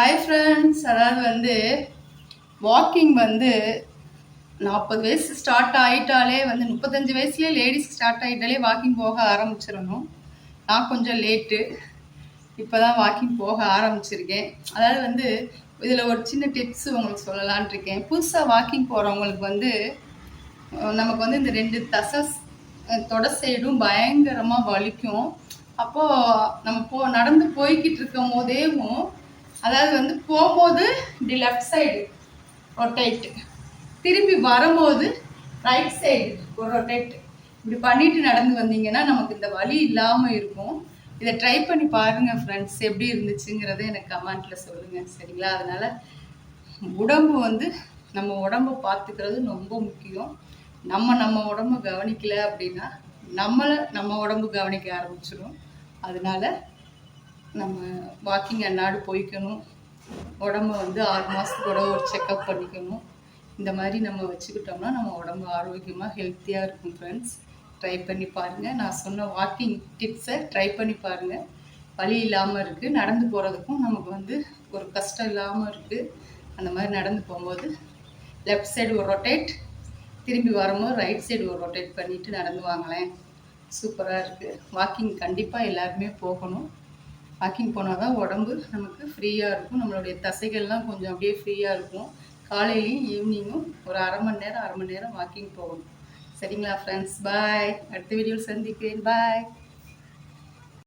Hi friends அதாவது வந்து walking வந்து நாற்பது வயசு ஸ்டார்ட் ஆகிட்டாலே வந்து முப்பத்தஞ்சு வயசுலேயே லேடிஸ் ஸ்டார்ட் ஆகிட்டாலே வாக்கிங் போக ஆரம்பிச்சிடணும். நான் கொஞ்சம் லேட்டு இப்போ தான் வாக்கிங் போக ஆரம்பிச்சிருக்கேன். அதாவது வந்து இதில் ஒரு சின்ன டிப்ஸ் உங்களுக்கு சொல்லலான் இருக்கேன். புதுசாக வாக்கிங் போகிறவங்களுக்கு வந்து நமக்கு வந்து இந்த ரெண்டு தசஸ் தொட சைடும் பயங்கரமாக வலிக்கும். அப்போது நம்ம போ நடந்து போய்கிட்டு இருக்கும் போதேவும் அதாவது வந்து போகும்போது இப்படி லெஃப்ட் சைடு ரொட்டேட்டு திரும்பி வரும்போது ரைட் சைடு ஒரு ரொட்டேட்டு இப்படி பண்ணிட்டு நடந்து வந்தீங்கன்னா நமக்கு இந்த வலி இல்லாமல் இருக்கும். இதை ட்ரை பண்ணி பாருங்கள் ஃப்ரெண்ட்ஸ் எப்படி இருந்துச்சுங்கிறத எனக்கு கமெண்ட்டில் சொல்லுங்கள் சரிங்களா? அதனால் உடம்பு வந்து நம்ம உடம்ப பார்த்துக்கிறது ரொம்ப முக்கியம். நம்ம நம்ம உடம்ப கவனிக்கலை அப்படின்னா நம்மளை நம்ம உடம்பு கவனிக்க ஆரம்பிச்சிடும் அதனால நம்ம வாக்கிங் அன்னாடு போய்க்கணும். உடம்ப வந்து ஆறு மாதத்துக்கு கூட ஒரு செக்கப் பண்ணிக்கணும். இந்த மாதிரி நம்ம வச்சுக்கிட்டோம்னா நம்ம உடம்பு ஆரோக்கியமாக ஹெல்த்தியாக இருக்கும் ஃப்ரெண்ட்ஸ் ட்ரை பண்ணி பாருங்கள் நான் சொன்ன வாக்கிங் டிப்ஸை ட்ரை பண்ணி பாருங்கள் வழி இல்லாமல் இருக்குது நடந்து போகிறதுக்கும் நமக்கு வந்து ஒரு கஷ்டம் இல்லாமல் இருக்குது அந்த மாதிரி நடந்து போகும்போது லெஃப்ட் சைடு ஒரு ரொட்டேட் திரும்பி வரும்போது ரைட் சைடு ஒரு ரொட்டேட் பண்ணிவிட்டு நடந்து வாங்களேன். சூப்பராக இருக்குது வாக்கிங் கண்டிப்பாக எல்லாருமே போகணும். வாக்கிங் போனால் தான் உடம்பு நமக்கு ஃப்ரீயாக இருக்கும். நம்மளுடைய தசைகள்லாம் கொஞ்சம் அப்படியே ஃப்ரீயாக இருக்கும். காலையிலையும் ஈவினிங்கும் ஒரு அரை மணி நேரம் அரை மணி நேரம் வாக்கிங் போகணும். சரிங்களா ஃப்ரெண்ட்ஸ் பாய் அடுத்த வீடியோவில் சந்திக்கிறேன். பாய்